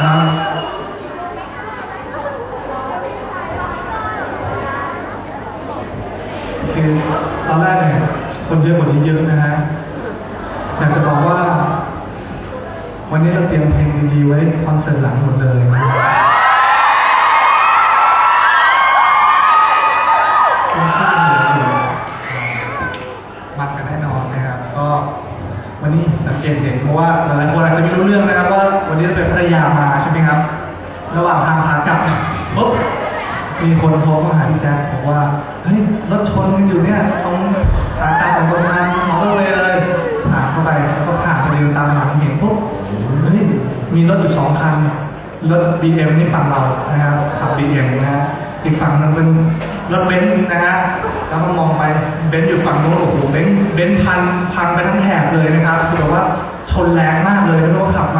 คือตอนแรกเนี่ยคนเยอะกว่านี้เยอะนะฮะอยากจะบอกว่า วันนี้เราเตรียมเพลงดีๆไว้คอนเสิร์ตหลังหมดเลยมันกันแน่นอนนะครับ ก็วันนี้สังเกตเห็นเพราะว่าหลายๆคนอาจจะไม่รู้เรื่อง มีคนโทรเข้าหาพี่แจ๊คบอกว่า เฮ้ย รถชนกันอยู่เนี่ยตรงขากลับของตรงทางมอเตอร์เวย์เลยผ่านเข้าไปแล้วก็ผ่านไปเดินตามหลังเห็นปุ๊บเฮ้ย มีรถอยู่สองคัน รถ BM นี่ฝั่งเรานะครับขับ BM นะฮะอีกฝั่งนึงเป็นรถเบนซ์นะฮะแล้วก็มองไปเบนซ์อยู่ฝั่งโน้นโอ้โหเบนซ์เบนซ์พันพังไปทั้งแถบเลยนะครับคือแบบว่าชนแรงมากเลยไม่รู้ว่าขับมา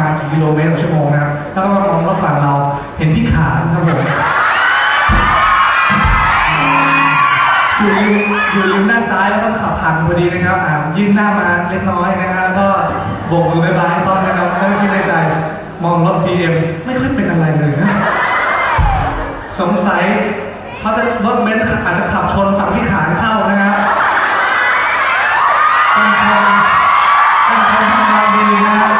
อยู่ริมอยู่ริมด้านซ้ายแล้วก็ขับผ่านพอดีนะครับอ่ายื่นหน้ามาเล็กน้อยนะฮะแล้วก็โบกมือบายบายให้ต้อนนะครับแล้วก็คิดในใจมองรถ BM ไม่ค่อยเป็นอะไรเลยนะสงสัยเขาจะรถเบนซ์อาจจะขับชนฝั่งที่ขานเข้านะครับต้องชนต้องชนทำงานดีนะครับ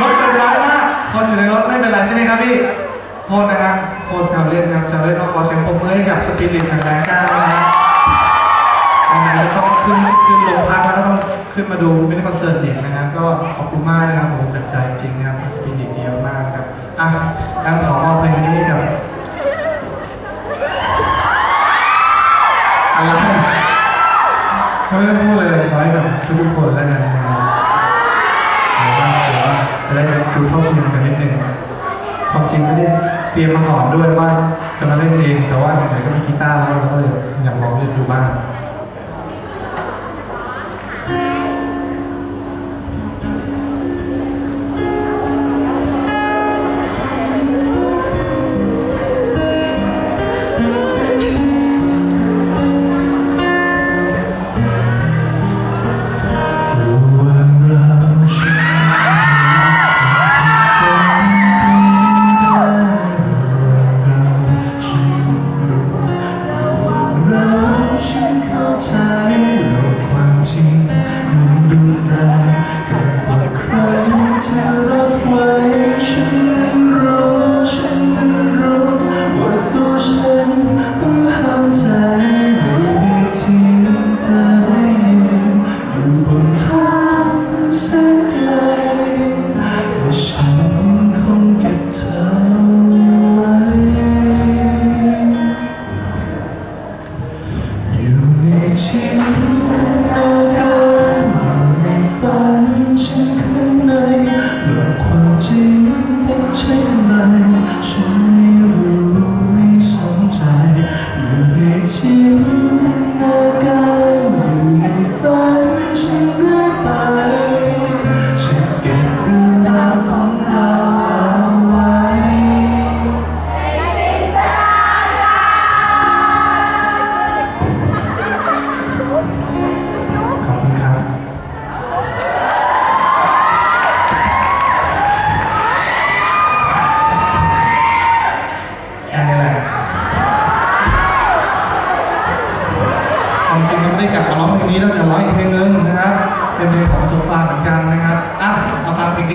รถเป็นร้อยมากคนอยู่ในรถไม่เป็นไรใช่ไหมครับพี่โทษนะครับโทษแซวเล่นครับแซวเล่นก็ขอเสียงปรบมือให้กับสปิริตแห่งแรงกล้านะครั ดูเป็นคอนเสิร์ตเด็กนะครับก็ขอบคุณมากนะครับผมจากใจจริงนะครับสปิริตดีมากครับอะการขอมอบเพลงนี้กับอะไรเขาไม่ได้พูดเลยขอให้แบบทุกคนแล้วกันนะครับหรือว่าหรือว่าจะได้ดูเท่าเทียมกันนิดนึงความจริงไม่ได้เตรียมมาก่อนด้วยว่าจะมาเล่นเองแต่ว่าไหนก็มีกีตาร์แล้วเราก็เลย change. ความจริงเราไม่ได้กะมาร้องเพลงนี้แล้วจะร้องอีกเพลงนึงนะครับ เป็นเพลงของโซฟาเหมือนกันนะครับ อะมาฟังเพลง